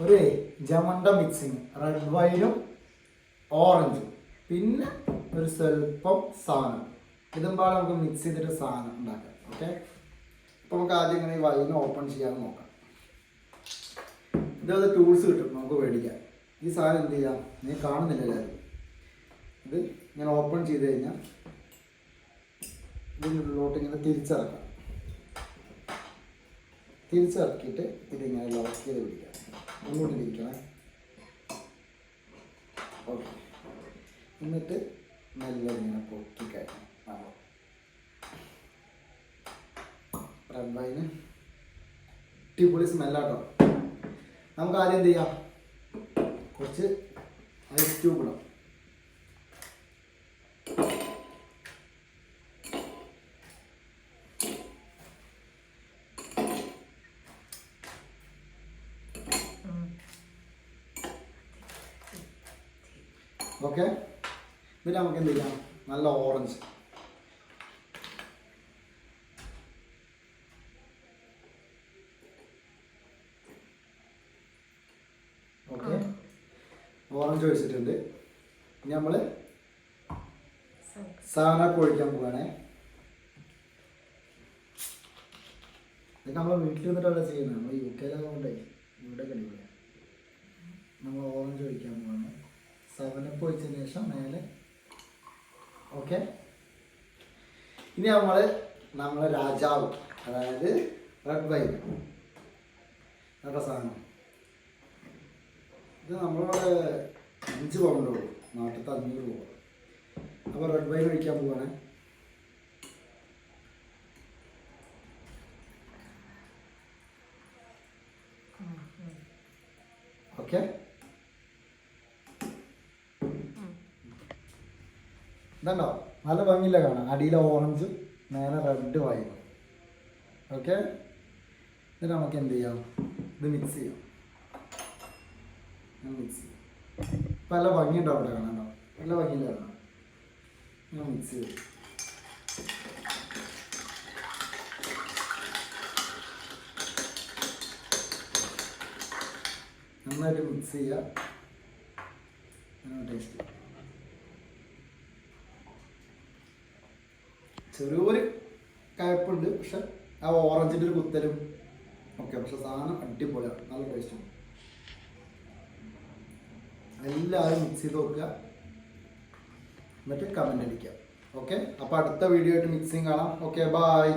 ഒരു ജമണ്ട mixing red വൈനും ഓറഞ്ചും പിന്നെ ഒരു സ്വല്പം സാധനം. ഇതും പാടെ നമുക്ക് മിക്സ് ചെയ്തിട്ട് സാധനം ഉണ്ടാക്കാം ഓക്കെ അപ്പോൾ നമുക്ക് ആദ്യം ഇങ്ങനെ ഈ വൈൻ ഓപ്പൺ ചെയ്യാൻ നോക്കാം. ഇതേപോലെ ടൂൾസ് കിട്ടും നമുക്ക് മേടിക്കാം. ഈ സാധനം എന്ത് ചെയ്യാം? നീ കാണുന്നില്ല എല്ലാവരും. ഇത് ഇങ്ങനെ ഓപ്പൺ ചെയ്ത് കഴിഞ്ഞാൽ ഇതിനുള്ളിലോട്ട് ഇങ്ങനെ തിരിച്ചിറക്കാം. തിരിച്ചിറക്കിയിട്ട് ഇതിങ്ങനെ ലോക്ക് ചെയ്ത് പിടിക്കാം. മുന്നോട്ട് തിരിക്കണേ ഓക്കെ. എന്നിട്ട് നല്ല ഇങ്ങനെ പൊക്കി കഴിഞ്ഞു റെഡ് വൈന് അടിപൊളി സ്മെല്ലാട്ടോ. നമുക്ക് ആദ്യം എന്ത് ചെയ്യാം? കുറച്ച് ഐസ് ക്യൂബ് ഇടാം. ഓക്കെ പിന്നെ നമുക്ക് എന്ത് ചെയ്യാം നല്ല ഓറഞ്ച് ഓക്കെ ഓറഞ്ച് ഒഴിച്ചിട്ടുണ്ട്. ഇനി നമ്മൾ സാധനമൊക്കെ ഒഴിക്കാൻ പോവാണേ. ഇതൊക്കെ നമ്മളെ വീട്ടിൽ നിന്നിട്ടല്ല ചെയ്യുന്നത്? നമ്മൾ യു കെയിലായതുകൊണ്ടേ ഇവിടെ കഴിയില്ല നമ്മൾ ഓറഞ്ച് ഒഴിക്കാൻ പോവാണ്. സെവനപ്പ് ഒഴിച്ചതിന് ശേഷം മേലെ ഓക്കെ. ഇനി നമ്മൾ നമ്മളെ രാജാവ് അതായത് റെഡ് വൈൻ. സാധനം? ഇത് നമ്മളിവിടെ അഞ്ച് പൗണ്ടുള്ളൂ നാട്ടിലത്തെ അഞ്ഞൂറ് രൂപ. അപ്പോൾ റെഡ് വൈൻ ഒഴിക്കാൻ പോവാണ്. ഓക്കെ. ഇതുണ്ടോ നല്ല ഭംഗിയില്ല കാണാം അടിയിലെ ഓറഞ്ച് നേരെ റെഡ് വായി ഓക്കെ എന്നിട്ട് നമുക്ക് എന്ത് ചെയ്യാം? ഇത് മിക്സ് ചെയ്യാം. മിക്സ് ചെയ്യാം. ഇപ്പം അവിടെ കാണാൻ നല്ല ഭംഗിയില്ല കാണാം ഞാൻ മിക്സ് ചെയ്യാം. നന്നായിട്ട് മിക്സ് ചെയ്യുക ടേസ്റ്റ് ചെറിയൊരു കയപ്പുണ്ട് പക്ഷെ ആ ഓറഞ്ചിന്റെ ഒരു കുത്തലും ഓക്കെ പക്ഷെ സാധനം അടിപൊളിയാണ്. നല്ല ടേസ്റ്റാണ് എല്ലാവരും മിക്സ് ചെയ്ത് നോക്കുക. എന്നിട്ട് കമന്റ് അടിക്കുക. ഓക്കെ അപ്പോൾ അടുത്ത വീഡിയോ ആയിട്ട് മിക്സിങ് കാണാം. Okay bye